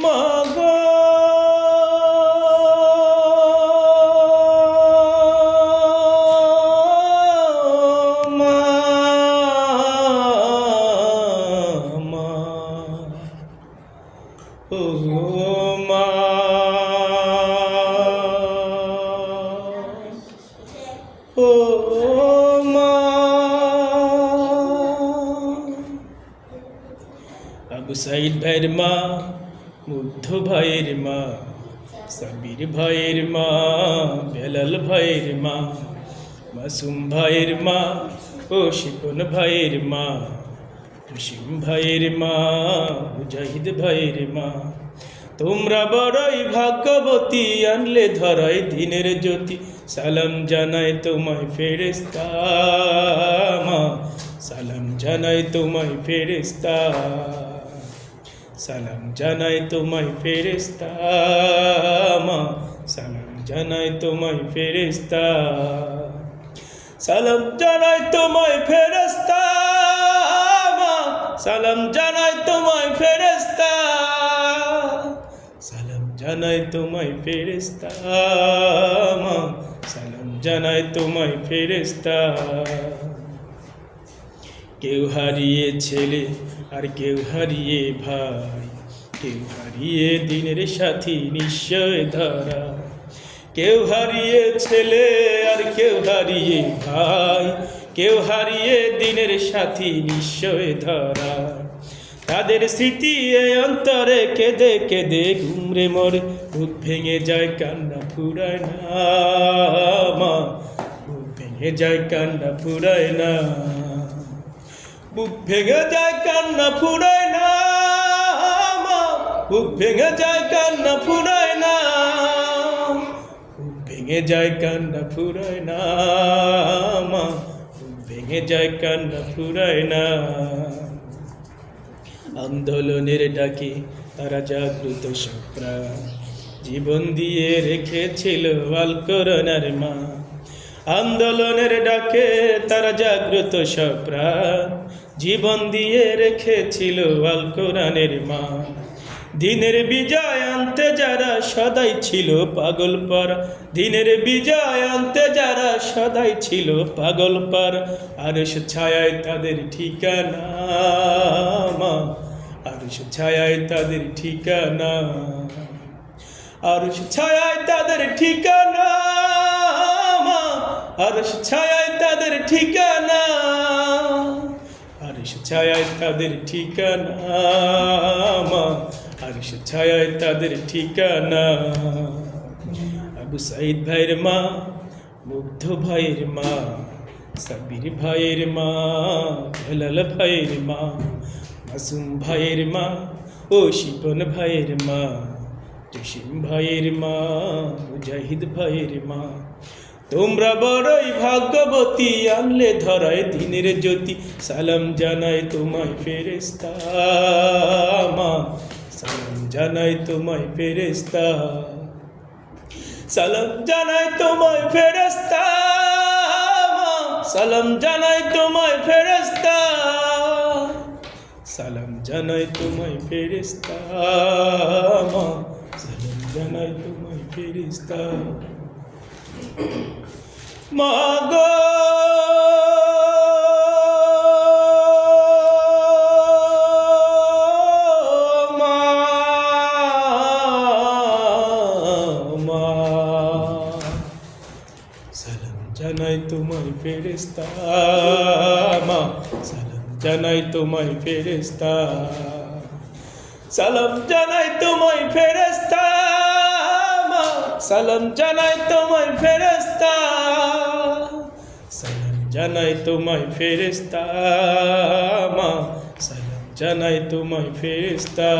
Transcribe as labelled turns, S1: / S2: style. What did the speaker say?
S1: মাগো। আবু সাইদ ভাইয়ের মা। মুগ্ধ ভাইয়ের মা, সাবির ভাইয়ের মা, বেলাল ভাইয়ের মা, মাসুম ভাইয়ের মা, ও শিপন ভাইয়ের মা, জসিম ভাইয়ের মা, মুজাহিদ ভাইয়ের মা। তোমরা বড়ই ভাগ্যবতী, আনলে ধরাই দিনের জ্যোতি। সালাম জানাই তোমায় ফেরেস্তা মা, সালাম জানাই তোমায় ফেরেস্তা সালাম জানাই তোমায় ফেরেস্তা মা। সালাম জানাই তোমায় ফেরেস্তা সালাম জানাই তোমায় ফেরেস্তা মা। সালাম জানাই তোমায় ফেরেস্তা সালাম জানাই তোমায় ফেরেস্তা মা। সালাম জানাই তোমায় ফেরেস্তা কেউ হারিয়ে ছেলে আর কেউ হারিয়ে ভাই। কেউ হারিয়ে দিনের সাথী নিশ্চয় ধরা। কেউ হারিয়ে ছেলে আর কেউ হারিয়ে ভাই। কেউ হারিয়ে দিনের সাথী নিশ্চয় ধরা। তাদের স্মৃতি অন্তরে কেঁদে কেঁদে ঘুমরে মরে, বুক ভেঙে যায় কান্না ফুরায় না মা। বুক ভেঙে যায় কান্না ফুরায় না বুক ভেঙে যায়, কান্না ফুরায় না বুক ভেঙে যায়, কান্না ফুরায় না বুক ভেঙে যায়, কান্না ফুরায় না মা। ভেঙে যায়, কান্না ফুরায় না আন্দোলনের ডাকে তারা জাগ্রত সপ্রাণ জীবন দিয়ে রেখেছিল আল করোনার মা। আন্দোলনের ডাকে তারা জাগ্রত সপ্রাণ জীবন দিয়ে রেখেছিল আল কোরআনের মা। দিনের বিজয় আনতে যারা সদাই ছিল পাগল পার, দিনের বিজয় আনতে যারা সদাই ছিল পাগল পার আর সে ছায়ায় তাদের ঠিকানা আর সে ছায়ায় তাদের ঠিকানা আর সে ছায়ায় তাদের ঠিকানা আর সে ছায়ায় তাদের ঠিকানা আর সে ছায়ায় তাদের ঠিকানা, মা। আর সে ছায়ায় তাদের ঠিকানা। আবু সাইদ ভাইয়ের মা, মুগ্ধ ভাইয়ের মা সাবির ভাইয়ের মা, হেলাল ভাইয়ের মা, মাসুম ভাইয়ের মা ও শিপন ভাইয়ের মা, জসিম ভাইয়ের মা, মুজাহিদ ভাইয়ের মা। তোমরা বড়ই ভাগ্যবতী, আনলে ধরায় দিনের জ্যোতি। সালাম জানাই তোমায় ফেরেস্তা মা। সালাম জানাই তোমায় ফেরেস্তা সালাম জানাই তোমায় ফেরেস্তা সালাম জানাই তোমায় ফেরেস্তা সালাম জানাই তোমায় ফেরেস্তা সালাম জানাই তোমায় ফেরেস্তা মাগো। জানাই তোমায় ফেরেস্তা মা। সালাম জানাই তোমায় ফেরেস্তা সালাম জানাই তোমায় ফেরেস্তা সালাম জানাই তোমায় ফেরেস্তা সালাম জানাই তোমায় ফেরেস্তা মা। সালাম জানাই তোমায় ফেরেস্তা